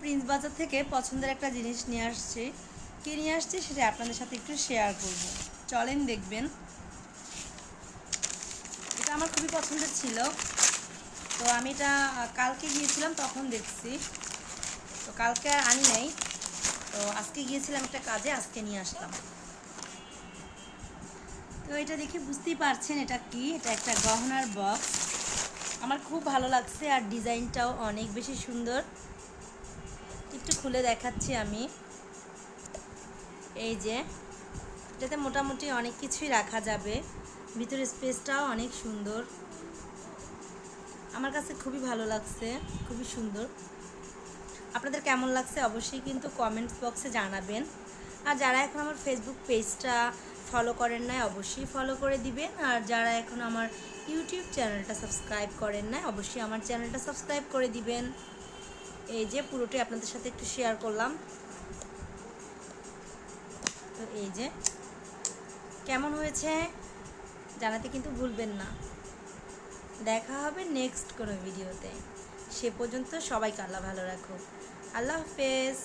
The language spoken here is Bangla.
প্রিন্স বাজার থেকে পছন্দের একটা জিনিস নিয়ে আসছি। কি নিয়ে আসছি সেটা আপনাদের সাথে একটু শেয়ার করব। চলেন দেখবেন। এটা আমার খুবই পছন্দের ছিল। তো আমি এটা কালকে গিয়েছিলাম, তখন দেখছি। তো কালকে আর আনি নাই। তো আজকে গিয়েছিলাম একটা কাজে, আজকে নিয়ে আসলাম। তো এটা দেখে বুঝতেই পারছেন এটা কি। এটা একটা গহনার বক্স আমার খুব ভালো লাগছে আর ডিজাইনটাও অনেক বেশি সুন্দর। একটু খুলে দেখাচ্ছি আমি। এই যে, এটাতে মোটামুটি অনেক কিছুই রাখা যাবে। ভিতরে স্পেসটাও অনেক সুন্দর। আমার কাছে খুবই ভালো লাগছে, খুবই সুন্দর। আপনাদের কেমন লাগছে অবশ্যই কিন্তু কমেন্টস বক্সে জানাবেন। আর যারা এখন আমার ফেসবুক পেজটা ফলো করেন নাই, অবশ্যই ফলো করে দিবেন। আর যারা এখন আমার ইউটিউব চ্যানেলটা সাবস্ক্রাইব করেন নাই, অবশ্যই আমার চ্যানেলটা সাবস্ক্রাইব করে দিবেন। এই যে পুরোটাই আপনাদের সাথে একটু শেয়ার করলাম। তো এই যে, কেমন হয়েছে জানাতে কিন্তু ভুলবেন না। দেখা হবে নেক্সট কোনো ভিডিওতে সে পর্যন্ত সবাইকে আল্লাহ ভালো রাখো আল্লাহ হাফেজ।